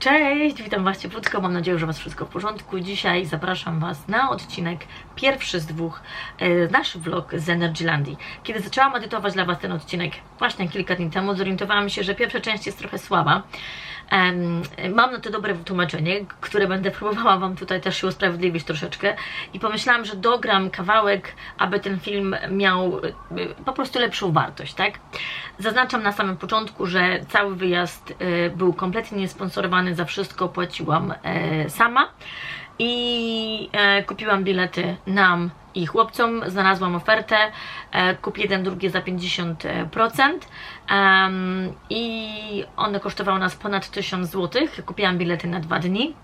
Cześć, witam Was cieplutko, mam nadzieję, że Was wszystko w porządku. Dzisiaj zapraszam Was na odcinek pierwszy z dwóch, e, nasz vlog z Energylandii. Kiedy zaczęłam edytować dla Was ten odcinek właśnie kilka dni temu, zorientowałam się, że pierwsza część jest trochę słaba. Mam na to dobre tłumaczenie, które będę próbowała Wam tutaj też się usprawiedliwić troszeczkę i pomyślałam, że dogram kawałek, aby ten film miał e, po prostu lepszą wartość, tak? Zaznaczam na samym początku, że cały wyjazd e, był kompletnie niesponsorowany, za wszystko płaciłam e, sama i e, kupiłam bilety nam i chłopcom, znalazłam ofertę, e, kup jeden, drugie za 50% em, i one kosztowały nas ponad 1000 zł, kupiłam bilety na dwa dni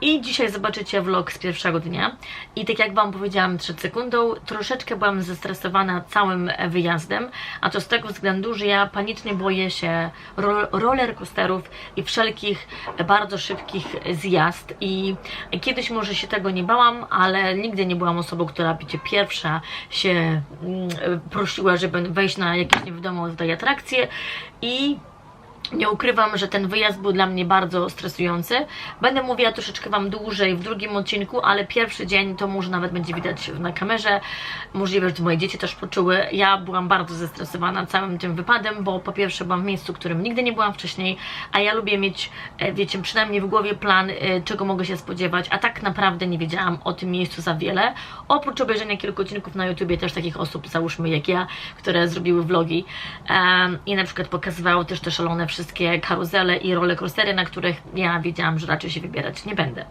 i dzisiaj zobaczycie vlog z pierwszego dnia. I tak jak Wam powiedziałam przed sekundą, troszeczkę byłam zestresowana całym wyjazdem, a to z tego względu, że ja panicznie boję się ro roller coasterów i wszelkich bardzo szybkich zjazd. I kiedyś może się tego nie bałam, ale nigdy nie byłam osobą, która wiecie, pierwsza się mm, prosiła, żeby wejść na jakieś nie wiadomo tutaj atrakcje. I nie ukrywam, że ten wyjazd był dla mnie bardzo stresujący. Będę mówiła troszeczkę Wam dłużej w drugim odcinku, ale pierwszy dzień to może nawet będzie widać na kamerze. Możliwe, że moje dzieci też poczuły. Ja byłam bardzo zestresowana całym tym wypadem, bo po pierwsze byłam w miejscu, w którym nigdy nie byłam wcześniej, a ja lubię mieć, e, wiecie, przynajmniej w głowie plan, e, czego mogę się spodziewać, a tak naprawdę nie wiedziałam o tym miejscu za wiele. Oprócz obejrzenia kilku odcinków na YouTubie też takich osób, załóżmy jak ja, które zrobiły vlogi em, i na przykład pokazywały też te szalone wszystkie karuzele i rollercoastery, na których ja wiedziałam, że raczej się wybierać nie będę.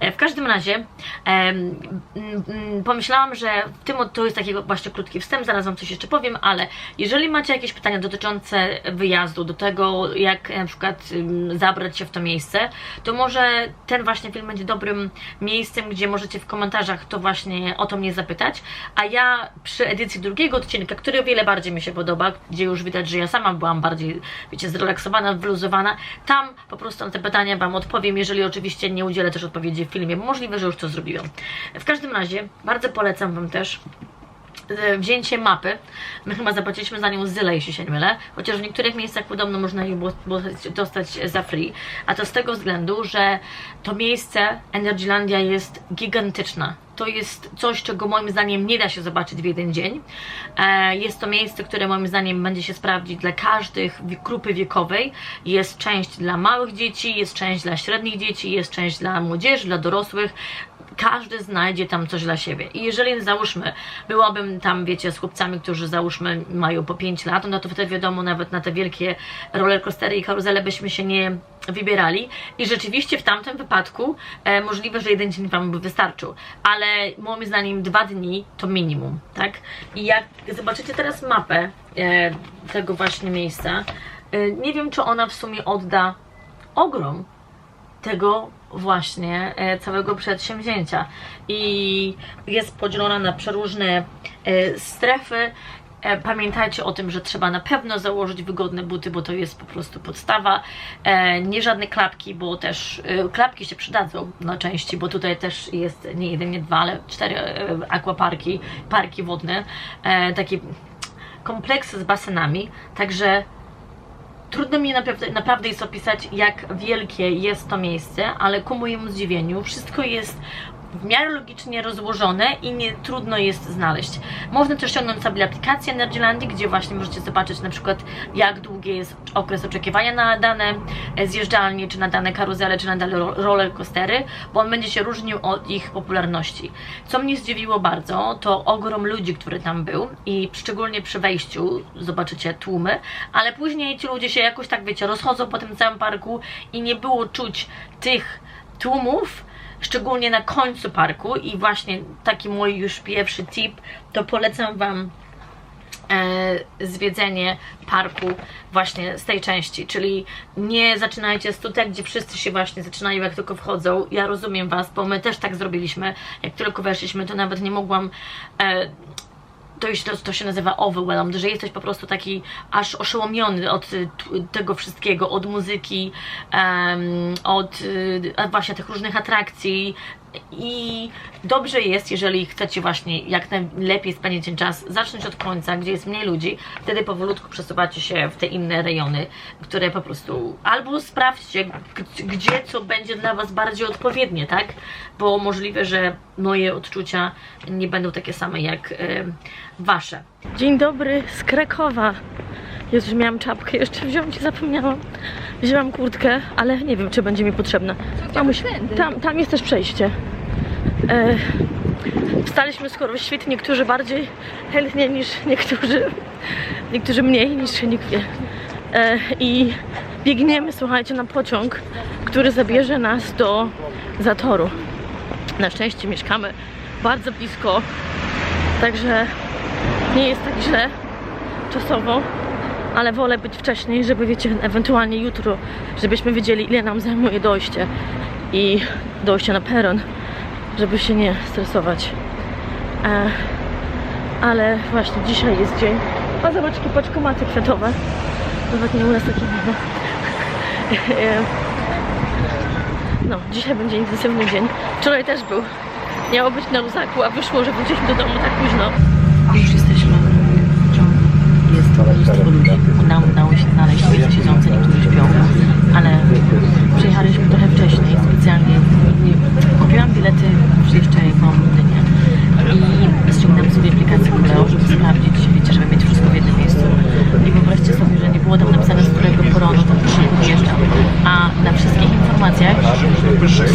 E, W każdym razie mm, pomyślałam, że w tym to jest taki właśnie krótki wstęp, zaraz Wam coś jeszcze powiem, ale jeżeli macie jakieś pytania dotyczące wyjazdu, do tego jak na przykład zabrać się w to miejsce, to może ten właśnie film będzie dobrym miejscem, gdzie możecie w komentarzach to właśnie o to mnie zapytać, a ja przy edycji drugiego odcinka, który o wiele bardziej mi się podoba, gdzie już widać, że ja sama byłam bardziej, wiecie, zrelaksowana, wyluzowana, tam po prostu na te pytania Wam odpowiem, jeżeli oczywiście nie udzielę też odpowiedzi w filmie, możliwe, że już to zrobiłam. W każdym razie bardzo polecam Wam też e, wzięcie mapy. My chyba zapłaciliśmy za nią zyle, jeśli się nie mylę, chociaż w niektórych miejscach podobno można ją było- dostać za free, a to z tego względu, że to miejsce Energylandia jest gigantyczna. To jest coś, czego moim zdaniem nie da się zobaczyć w jeden dzień. E, Jest to miejsce, które moim zdaniem będzie się sprawdzić dla każdej grupy wiekowej. Jest część dla małych dzieci, jest część dla średnich dzieci, jest część dla młodzieży, dla dorosłych każdy znajdzie tam coś dla siebie. I jeżeli załóżmy, byłabym tam, wiecie, z chłopcami, którzy załóżmy mają po 5 lat, no to wtedy wiadomo, nawet na te wielkie rollercoastery i karuzele byśmy się nie wybierali. I rzeczywiście w tamtym wypadku e, możliwe, że jeden dzień Wam by wystarczył. Ale moim zdaniem dwa dni to minimum, tak? I jak zobaczycie teraz mapę e, tego właśnie miejsca, e, nie wiem, czy ona w sumie odda ogrom tego właśnie e, całego przedsięwzięcia i jest podzielona na przeróżne e, strefy. E, Pamiętajcie o tym, że trzeba na pewno założyć wygodne buty, bo to jest po prostu podstawa. E, nie żadne klapki, bo też e, klapki się przydadzą na części, bo tutaj też jest nie jeden, nie dwa, ale cztery aquaparki, parki wodne, takie kompleksy z basenami, także Trudno mi naprawdę, naprawdę jest opisać, jak wielkie jest to miejsce, ale ku mojemu zdziwieniu wszystko jest w miarę logicznie rozłożone i nie trudno jest znaleźć. Można też ściągnąć sobie aplikację Energylandii, gdzie właśnie możecie zobaczyć na przykład jak długi jest okres oczekiwania na dane e, zjeżdżalnie, czy na dane karuzele, czy na dane ro- roller coastery, bo on będzie się różnił od ich popularności. Co mnie zdziwiło bardzo, to ogrom ludzi, który tam był i szczególnie przy wejściu zobaczycie tłumy, ale później ci ludzie się jakoś tak, wiecie, rozchodzą po tym całym parku i nie było czuć tych tłumów, szczególnie na końcu parku i właśnie taki mój już pierwszy tip, to polecam Wam e, zwiedzenie parku właśnie z tej części, czyli nie zaczynajcie z tutaj, gdzie wszyscy się właśnie zaczynają, jak tylko wchodzą. Ja rozumiem Was, bo my też tak zrobiliśmy. Jak tylko weszliśmy, to nawet nie mogłam e, to, to, to się nazywa overwhelmed, że jesteś po prostu taki aż oszołomiony od y, tego wszystkiego, od muzyki, em, od y, właśnie tych różnych atrakcji, I dobrze jest, jeżeli chcecie właśnie jak najlepiej spędzić ten czas, zacząć od końca, gdzie jest mniej ludzi, wtedy powolutku przesuwacie się w te inne rejony, które po prostu albo sprawdźcie, gdzie co będzie dla Was bardziej odpowiednie, tak? Bo możliwe, że moje odczucia nie będą takie same jak Wasze. Dzień dobry z Krakowa. Jezu, miałam czapkę jeszcze wziąć zapomniałam. Wzięłam kurtkę, ale nie wiem, czy będzie mi potrzebna. Mamuś, tam, tam jest też przejście. E, wstaliśmy skoro świt, niektórzy bardziej chętnie niż niektórzy, niektórzy mniej niż nikt wie. E, I biegniemy, słuchajcie, na pociąg, który zabierze nas do Zatoru. Na szczęście mieszkamy bardzo blisko, także nie jest tak źle czasowo, ale wolę być wcześniej, żeby wiecie, ewentualnie jutro, żebyśmy wiedzieli ile nam zajmuje dojście i dojście na peron, żeby się nie stresować. E, ale właśnie dzisiaj jest dzień. A zobacz, jakie paczkomaty kwiatowe. Nawet nie u nas takie. E, No, dzisiaj będzie intensywny dzień. Wczoraj też był. Miało być na luzaku, a wyszło, że wróciliśmy do domu tak późno. Już jesteśmy w pociągu. Jest mnóstwo ludzi. Nam udało się znaleźć miejsce siedzące, niektórzy śpią, ale przyjechaliśmy trochę wcześniej, specjalnie. Nie, kupiłam bilety już jeszcze jak byłam w Londynie i ściągnęłam sobie aplikację Koleo, żeby sprawdzić, wiecie, żeby mieć wszystko w jednym miejscu. I wyobraźcie sobie, że nie było tam napisane, z którego poronu ten pociąg odjeżdża, a na wszystkich informacjach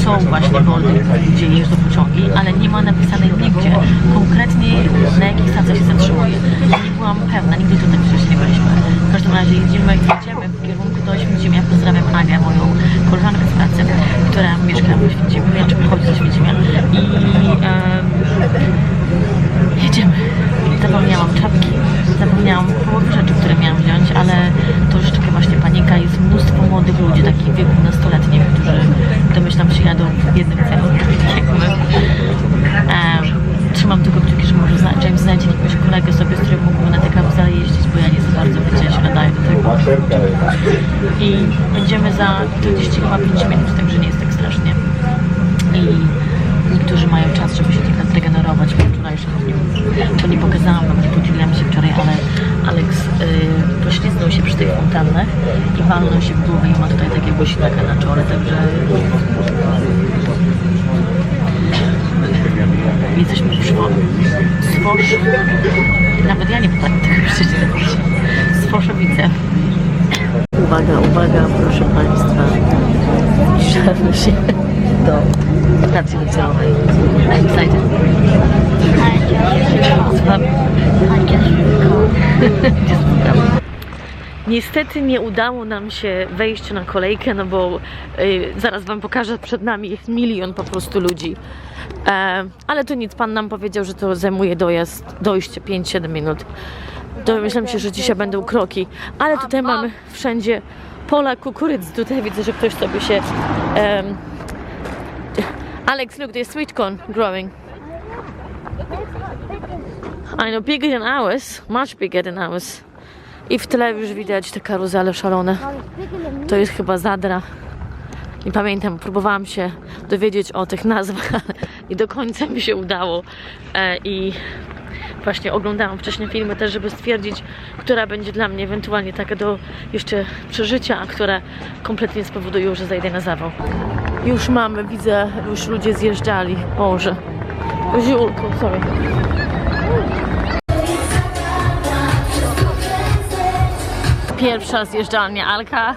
są właśnie bordy, gdzie jeżdżą pociągi, ale nie ma napisanej nigdzie konkretnie na jakich stacjach się zatrzymuje. Ja nie byłam pewna, nigdy tutaj przecież nie byliśmy. W każdym razie jedziemy, jedziemy w kierunku do Święcimia. Pozdrawiam Agę, moją koleżankę z pracy, która mieszka w Święcimiu, czy pochodzi ze Święcimia. I em, jedziemy. Zapomniałam czapki, zapomniałam połowy rzeczy, które miałam wziąć, ale troszeczkę właśnie panika. Jest mnóstwo w wieku nastoletnim, którzy domyślam się jadą w jednym celu, jak my. Trzymam tylko kciuki, że może James znajdzie jakiegoś kolegę sobie, z którym mógłby na te karuzele jeździć, bo ja nie za bardzo wiecie, się nadaję do tego. I będziemy za 45 minut, także nie jest tak strasznie. I niektórzy mają czas, żeby się tak nadregenerować po wczorajszym dniu. To nie pokazałam wam, nie podzieliłam się wczoraj, ale Alex yy, poślizgnął się przy tych fontannach i walnął się w głowę i ma tutaj takiego ślaka na czole, także jesteśmy w Szwo- Swosz... Nawet ja nie potrafię tego przeczytać. Swoszowice. Uwaga, uwaga, proszę Państwa. Zbliżamy się do stacji docelowej. Niestety nie udało nam się wejść na kolejkę, no bo y, zaraz Wam pokażę, przed nami jest milion po prostu ludzi. E, ale to nic, Pan nam powiedział, że to zajmuje dojazd, dojście 5-7 minut. Domyślam się, że dzisiaj będą kroki, ale tutaj mamy wszędzie pola kukurydzy. Tutaj widzę, że ktoś sobie się... em, Alex, look, there's sweet corn growing. I know, bigger than ours, much bigger than ours. I w tle już widać te karuzele szalone. To jest chyba Zadra. Nie pamiętam, próbowałam się dowiedzieć o tych nazwach, nie do końca mi się udało. E, I właśnie oglądałam wcześniej filmy też, żeby stwierdzić, która będzie dla mnie ewentualnie taka do jeszcze przeżycia, a która kompletnie spowoduje, że zajdę na zawał. Już mamy, widzę, już ludzie zjeżdżali. Boże. Ziulko, sorry. Pierwsza zjeżdżalnia Alka.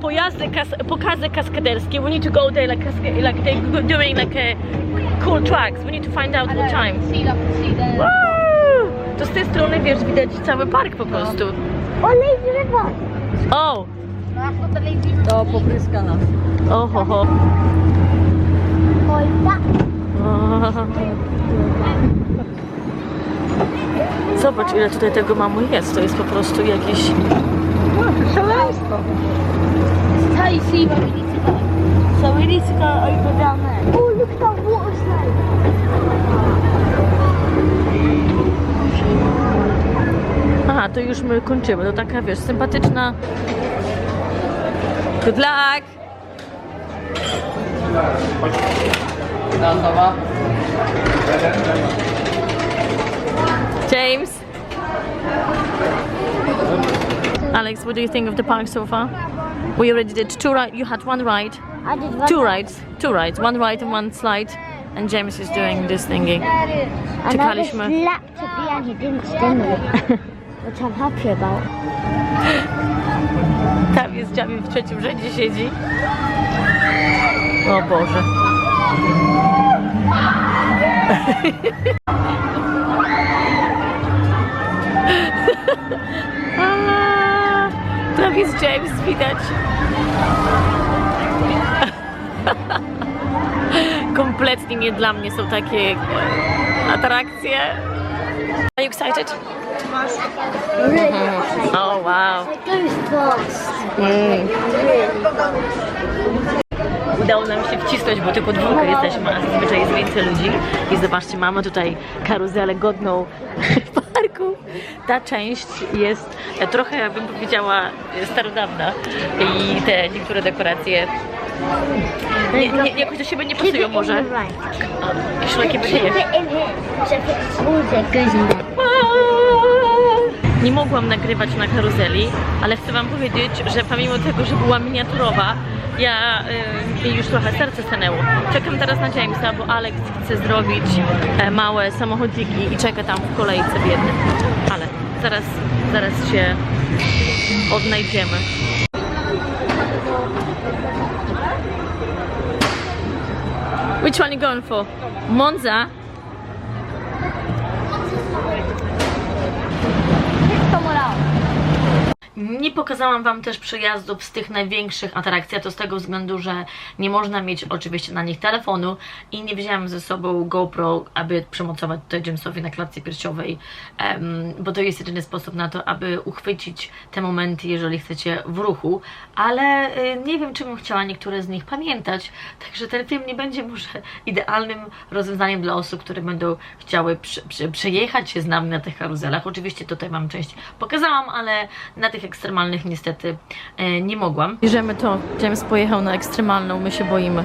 Pojazdy, kas pokazy kaskaderskie. We need to go there like, like they're doing like a cool tracks. We need to find out what time. Woo! To z tej strony wiesz, widać cały park po prostu. Oh, lazy river. O! To popryska nas. Oho, ho. Oh, that. Zobacz ile tutaj tego mamu jest. To jest po prostu jakieś... Szaleństwo. This is how you see where we need to go. So we need to go over down there. Oh, look at that water slide. Aha, Aha, to już my kończymy. To taka, wiesz, sympatyczna. Good luck! James. Alex, what do you think of the park so far? We already did two rides. You had one ride, I did one. two rides, two rides, one ride and one slide. And James is doing this thingy. And I Czekaliśmy. just lapped at the end, it didn't sting me. Which I'm happy about. Tam jest Jamie w trzecim rzędzie siedzi. O Boże. A, jest James, widać. Kompletnie nie dla mnie są takie e, atrakcje. Are you excited? Really excited. Oh wow. Goes fast. Udało nam się wcisnąć, bo tylko dwójkę jesteśmy, a zazwyczaj jest więcej ludzi. I zobaczcie, mamy tutaj karuzelę godną parku. Ta część jest e, trochę, bym powiedziała, starodawna i te niektóre dekoracje nie, nie, jakoś do siebie nie pasują może. the right. Szlakie Keep będzie in here. Nie mogłam nagrywać na karuzeli, ale chcę Wam powiedzieć, że pomimo tego, że była miniaturowa, ja y, mi już trochę serce stanęło. Czekam teraz na Jamesa, bo Alex chce zrobić e, małe samochodziki i czeka tam w kolejce biedny. Ale zaraz, zaraz się odnajdziemy. Which one you going for? Monza? Nie pokazałam Wam też przejazdów z tych największych atrakcji, a to z tego względu, że nie można mieć oczywiście na nich telefonu i nie wzięłam ze sobą GoPro, aby przemocować tutaj Jamesowi na klatce piersiowej, bo to jest jedyny sposób na to, aby uchwycić te momenty, jeżeli chcecie w ruchu, ale y, nie wiem, czy bym chciała niektóre z nich pamiętać, także ten film nie będzie może idealnym rozwiązaniem dla osób, które będą chciały przejechać się z nami na tych karuzelach. Oczywiście tutaj Wam część pokazałam, ale na tych ekstremalnych niestety e, nie mogłam. Bierzemy to. James pojechał na ekstremalną, my się boimy.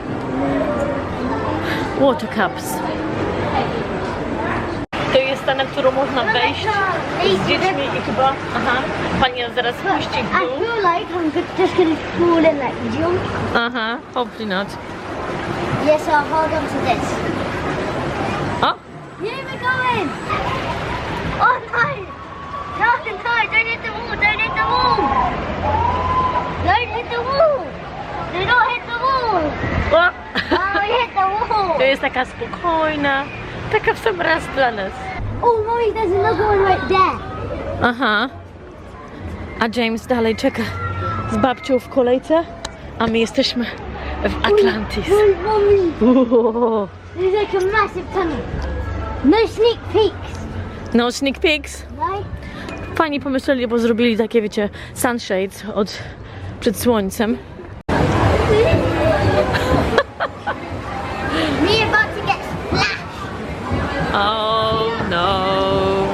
Water cups. To jest ta, na którą można wejść z dziećmi i chyba... Aha, pani nas zaraz puści w I dół. feel like I'm go- just to fall in jump. Aha, hopefully not. Yes, I'll hold on to this. O! Yeah, we're going. Oh no! No, no, don't hit the wall, wall! Don't hit the wall! Do not hit the wall! o! Oh, we hit the wall! To jest taka spokojna, taka w sam raz dla nas. Oh, mommy, there's another one right there. Aha. A James dalej czeka z babcią w kolejce, a my jesteśmy w Atlantis. Oh, mommy, Uuu. there's like a massive tunnel. No sneak peeks, No sneak peeks. no? Fajnie pomyśleli, bo zrobili takie, wiecie, sunshades od, przed słońcem. Oh no.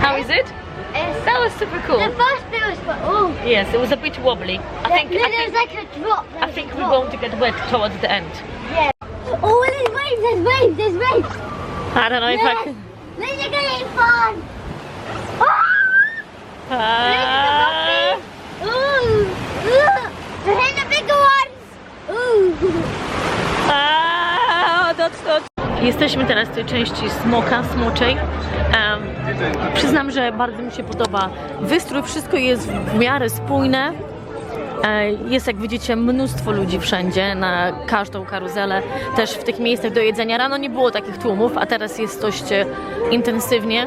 How is it? It's- That was super cool. the first bit was, but oh, Yes, it was a bit wobbly. I think, no, I there was think, like a drop. I was think a we're drop. going to get wet towards the end. Yeah. Oh, there's waves, there's waves, there's waves. I don't know if I can. Is gonna be fun. Ooh, ooh. Hit the bigger ones. Ooh. A, doc, doc. Jesteśmy teraz w tej części smoka, smoczej. Em, przyznam, że bardzo mi się podoba wystrój, wszystko jest w miarę spójne. E, Jest, jak widzicie, mnóstwo ludzi wszędzie, na każdą karuzelę. Też w tych miejscach do jedzenia. Rano nie było takich tłumów, a teraz jest dość e, intensywnie.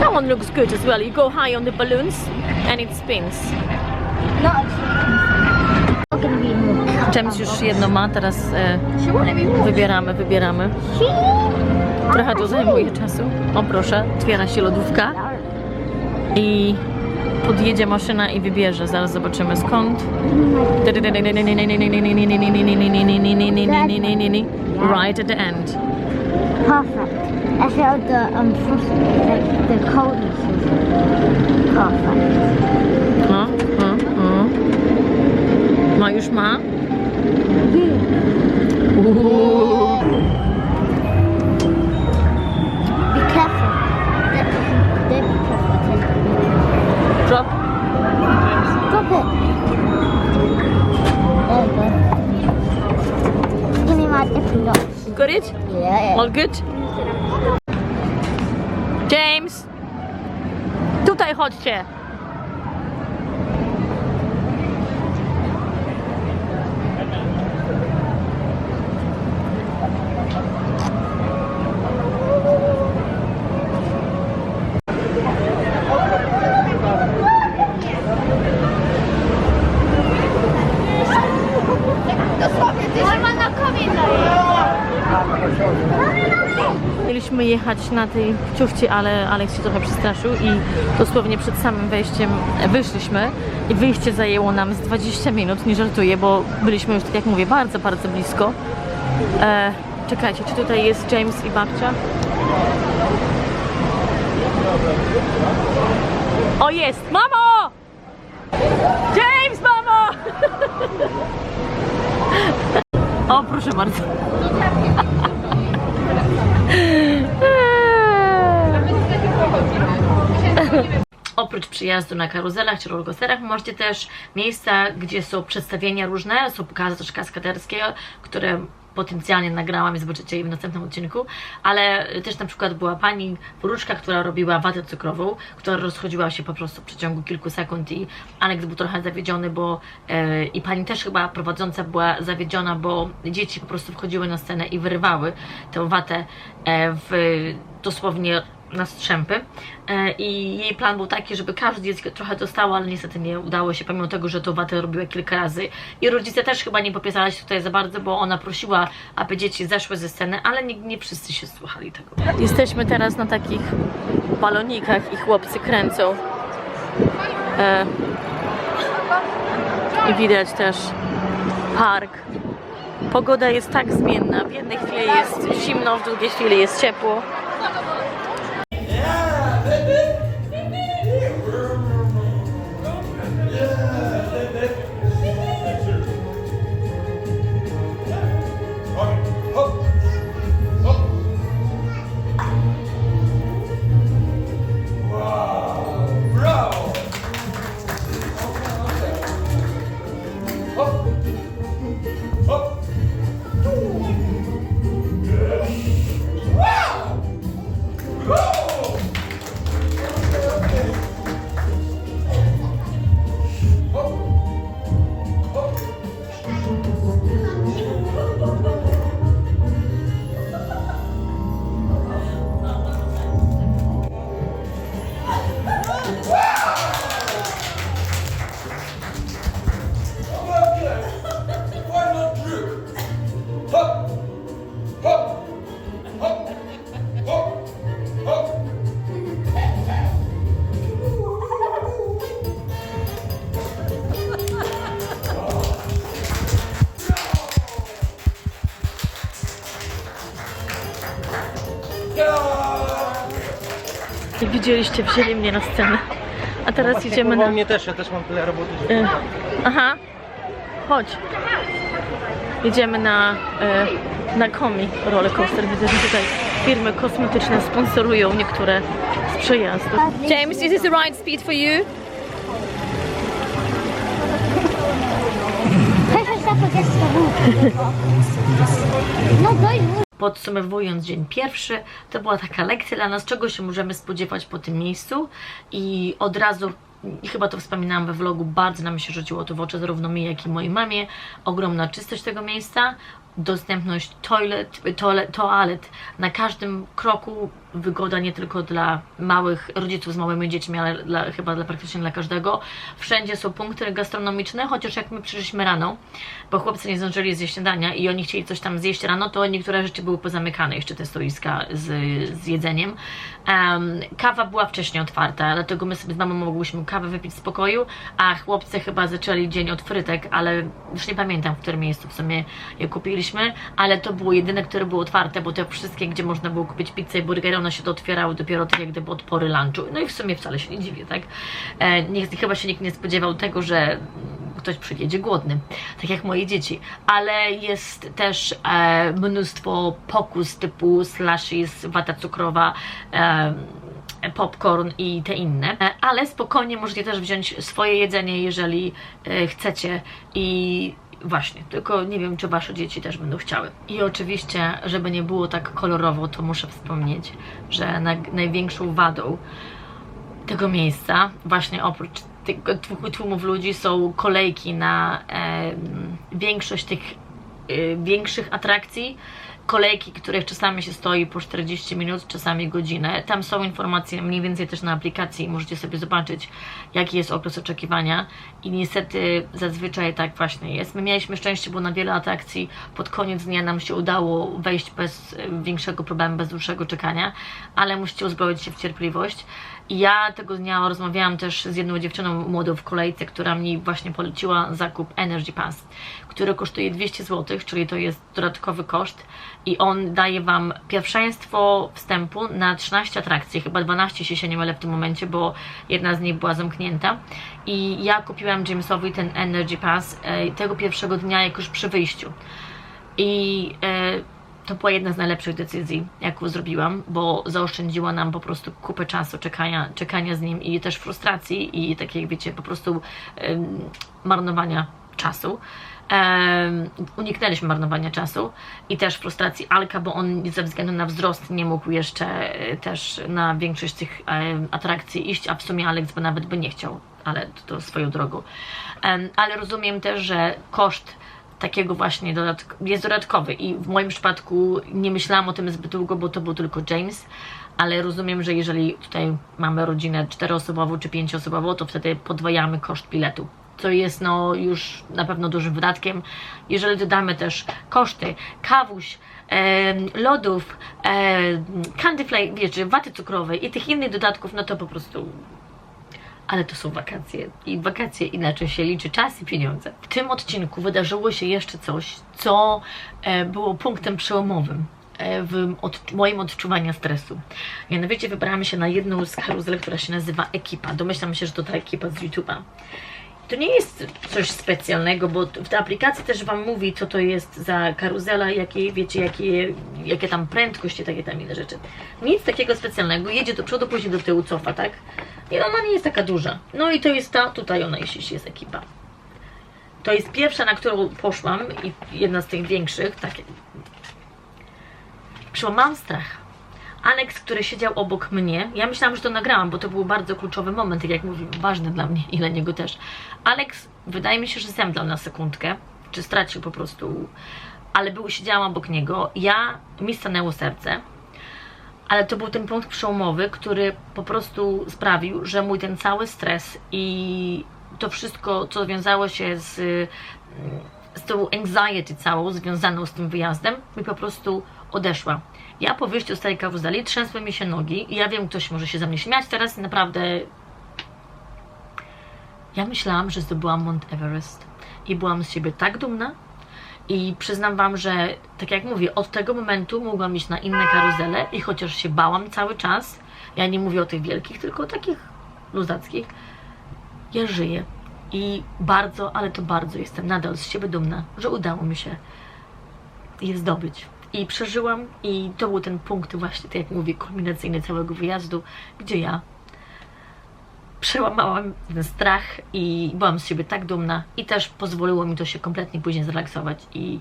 That one looks good as well. You go high on the balloons and it spins. More. James już jedno ma, teraz e, wybieramy, wybieramy. Trochę to zajmuje czasu. O proszę, otwiera się lodówka i podjedzie maszyna i wybierze. Zaraz zobaczymy skąd. Right at the end. Perfect. I felt the um frost, like the coldness is perfect. No, no, no. Ma już ma? Uuu. Be careful. Be careful. Drop. Drop it. There you go. Give me my dipping. Got it? Yeah. All good? James! Tutaj chodźcie! Na tej ciuchci, ale Aleks się trochę przestraszył i dosłownie przed samym wejściem wyszliśmy i wyjście zajęło nam z 20 minut, nie żartuję, bo byliśmy już, tak jak mówię, bardzo, bardzo blisko. E, czekajcie, czy tutaj jest James i babcia? O, jest! Mamo! James, mamo! o, proszę bardzo. Przyjazdu na karuzelach czy rollercoasterach możecie też miejsca, gdzie są przedstawienia różne, są pokazy też kaskaderskie, które potencjalnie nagrałam i zobaczycie je w następnym odcinku, ale też na przykład była pani poruczka, która robiła watę cukrową, która rozchodziła się po prostu w przeciągu kilku sekund i Aleks był trochę zawiedziony, bo e, i pani też chyba prowadząca była zawiedziona, bo dzieci po prostu wchodziły na scenę i wyrywały tę watę e, w dosłownie na strzępy E, i jej plan był taki, żeby każde dziecko trochę dostało, ale niestety nie udało się, pomimo tego, że to watę robiła kilka razy i rodzice też chyba nie popisali się tutaj za bardzo, bo ona prosiła, aby dzieci zeszły ze sceny, ale nie, nie wszyscy się słuchali tego. Jesteśmy teraz na takich balonikach i chłopcy kręcą e, i widać też park. Pogoda jest tak zmienna, w jednej chwili jest zimno, w drugiej chwili jest ciepło. Yeah. widzieliście, wzięli mnie na scenę. A teraz Właśnie idziemy na... mnie też, ja też mam tyle roboty, że... E, aha, chodź. Jedziemy na, e, na Komi rollercoaster. Widzę, że tutaj firmy kosmetyczne sponsorują niektóre z przejazdu. James, is this the right speed for you? No, guys. Podsumowując dzień pierwszy, to była taka lekcja dla nas, czego się możemy spodziewać po tym miejscu i od razu chyba to wspominałam we vlogu, bardzo nam się rzuciło to w oczy zarówno mi, jak i mojej mamie. Ogromna czystość tego miejsca, dostępność toilet, toilet, toalet na każdym kroku wygoda nie tylko dla małych rodziców z małymi dziećmi, ale dla, chyba dla, praktycznie dla każdego. Wszędzie są punkty gastronomiczne, chociaż jak my przyszliśmy rano, bo chłopcy nie zdążyli zjeść śniadania i oni chcieli coś tam zjeść rano, to niektóre rzeczy były pozamykane, jeszcze te stoiska z, z jedzeniem. Em, kawa była wcześniej otwarta, dlatego my sobie z mamą mogłyśmy kawę wypić w spokoju, a chłopcy chyba zaczęli dzień od frytek, ale już nie pamiętam, w którym miejscu w sumie je kupiliśmy, ale to było jedyne, które było otwarte, bo te wszystkie, gdzie można było kupić pizzę i burgery, one się otwierały dopiero tak jak gdyby od pory lunchu. No i w sumie wcale się nie dziwię, tak? E, nie, chyba się nikt nie spodziewał tego, że ktoś przyjedzie głodny, tak jak moje dzieci. Ale jest też e, mnóstwo pokus typu slushies, wata cukrowa, e, popcorn i te inne. E, Ale spokojnie możecie też wziąć swoje jedzenie, jeżeli e, chcecie i Właśnie, tylko nie wiem, czy wasze dzieci też będą chciały. I oczywiście, żeby nie było tak kolorowo, to muszę wspomnieć, że na, największą wadą tego miejsca, właśnie oprócz tego tłu- tłumów ludzi, są kolejki na em, większość tych y, większych atrakcji. Kolejki, których czasami się stoi po 40 minut, czasami godzinę. Tam są informacje mniej więcej też na aplikacji, możecie sobie zobaczyć, jaki jest okres oczekiwania. I niestety zazwyczaj tak właśnie jest. My mieliśmy szczęście, bo na wiele atrakcji pod koniec dnia nam się udało wejść bez większego problemu, bez dłuższego czekania, ale musicie uzbroić się w cierpliwość. I ja tego dnia rozmawiałam też z jedną dziewczyną młodą w kolejce, która mi właśnie poleciła zakup Energy Pass, który kosztuje 200 zł, czyli to jest dodatkowy koszt. I on daje Wam pierwszeństwo wstępu na 13 atrakcji, chyba 12 się się nie mylę w tym momencie, bo jedna z nich była zamknięta. I ja kupiłam Jamesowi ten Energy Pass e, tego pierwszego dnia jak już przy wyjściu. I e, to była jedna z najlepszych decyzji, jaką zrobiłam, bo zaoszczędziła nam po prostu kupę czasu czekania, czekania z nim i też frustracji i takiej, wiecie, po prostu em, marnowania czasu. Em, uniknęliśmy marnowania czasu i też frustracji Alka, bo on ze względu na wzrost nie mógł jeszcze e, też na większość tych em, atrakcji iść, a w sumie Alex by nawet by nie chciał, ale to, to swoją drogą. Em, ale rozumiem też, że koszt takiego właśnie dodatk- jest dodatkowy i w moim przypadku nie myślałam o tym zbyt długo, bo to był tylko James, ale rozumiem, że jeżeli tutaj mamy rodzinę czteroosobową czy pięcioosobową, to wtedy podwajamy koszt biletu. Co jest no już na pewno dużym wydatkiem. Jeżeli dodamy też koszty kawuś, em, lodów, em, candy flake, wiecie, waty cukrowej i tych innych dodatków, no to po prostu ale to są wakacje i wakacje inaczej się liczy czas i pieniądze. W tym odcinku wydarzyło się jeszcze coś, co e, było punktem przełomowym e, w moim odczuwaniu stresu. Mianowicie wybrałam się na jedną z karuzel, która się nazywa Ekipa. Domyślam się, że to ta ekipa z YouTube'a. To nie jest coś specjalnego, bo w aplikacji też Wam mówi, co to jest za karuzela, jakie, wiecie, jakie, jakie tam prędkości, takie tam inne rzeczy. Nic takiego specjalnego, jedzie do przodu, później do tyłu, cofa, tak? I ona nie jest taka duża. No i to jest ta, tutaj ona jeśli jest ekipa. To jest pierwsza, na którą poszłam i jedna z tych większych, takie. Przełamałam strach. Alex, który siedział obok mnie, ja myślałam, że to nagrałam, bo to był bardzo kluczowy moment, tak jak mówię, ważny dla mnie i dla niego też. Alex, wydaje mi się, że zemdlał na sekundkę, czy stracił po prostu, ale był, siedziałam obok niego. Ja, mi stanęło serce, ale to był ten punkt przełomowy, który po prostu sprawił, że mój ten cały stres i to wszystko, co wiązało się z, z tą anxiety całą związaną z tym wyjazdem, mi po prostu odeszła. Ja po wyjściu z tej karuzeli trzęsły mi się nogi i ja wiem, ktoś może się ze mnie śmiać teraz, naprawdę ja myślałam, że zdobyłam Mount Everest i byłam z siebie tak dumna i przyznam Wam, że tak jak mówię, od tego momentu mogłam iść na inne karuzele i chociaż się bałam cały czas, ja nie mówię o tych wielkich, tylko o takich luzackich, ja żyję i bardzo, ale to bardzo jestem nadal z siebie dumna, że udało mi się je zdobyć. I przeżyłam i to był ten punkt właśnie, tak jak mówię, kulminacyjny całego wyjazdu, gdzie ja przełamałam ten strach i byłam z siebie tak dumna i też pozwoliło mi to się kompletnie później zrelaksować i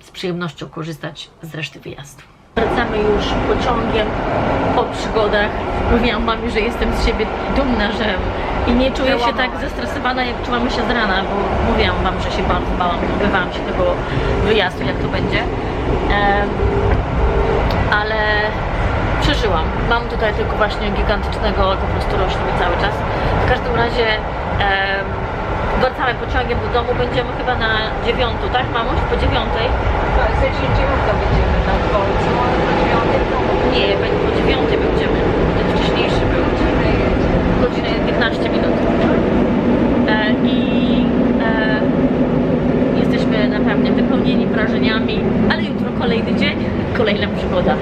z przyjemnością korzystać z reszty wyjazdu. Wracamy już pociągiem po przygodach. Mówiłam mamie, że jestem z siebie dumna, że i nie czuję się tak zestresowana, jak czułam się z rana, bo mówiłam wam, że się bardzo bałam, obawiałam się tego wyjazdu, jak to będzie. Em, ale przeżyłam. Mam tutaj tylko właśnie gigantycznego, po prostu rośnie cały czas. W każdym razie em, wracamy pociągiem do domu, będziemy chyba na dziewiątą, tak mamuś? Po dziewiątej? No, w dziewiąta będziemy na dworcu, a po dziewiątej Nie, po dziewiątej będziemy. Ten wcześniejszy był. Godzinę 15 minut. E, I e, jesteśmy naprawdę wypełnieni wrażeniami, ale jutro kolejny dzień, kolejna przygoda.